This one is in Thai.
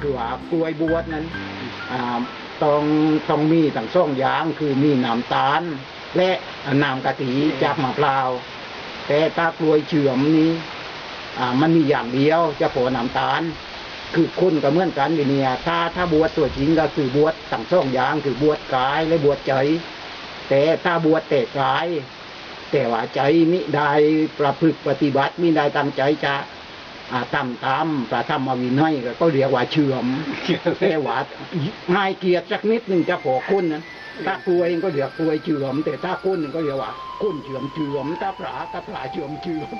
คือว่ากล้วยบวชนั้นต้องต้องมีทั้งสองอย่างคือมีน้ำตาล และน้ำกะทิจากมะพร้าวแต่ถ้ากล้วยเฉื่อมนี้มันมีอย่างเดียวจะพอน้ำตาล คือคนก็เหมือนกันอยู่เนี่ยถ้าถ้าบวชตัวจริงก็คือบวชทั้งสองอย่างคือบวชกายและบวชใจ แต่ถ้าบวชแต่กาย แต่ว่าใจมิได้ประพฤติปฏิบัติมิได้ตั้งใจจะ อ่าทำตามพระธรรมวินัยก็ก็เรียกว่าเชื่อมแต่ว่าให้เกียรติสักนิดหนึ่งจะพอคุณนะถ้ากลวยก็เรียกกลวยเชื่อม แต่ถ้าคุณก็เรียกว่าคุณเชื่อมเชื่อมถ้าปลาก็ปลาเชื่อมเชื่อม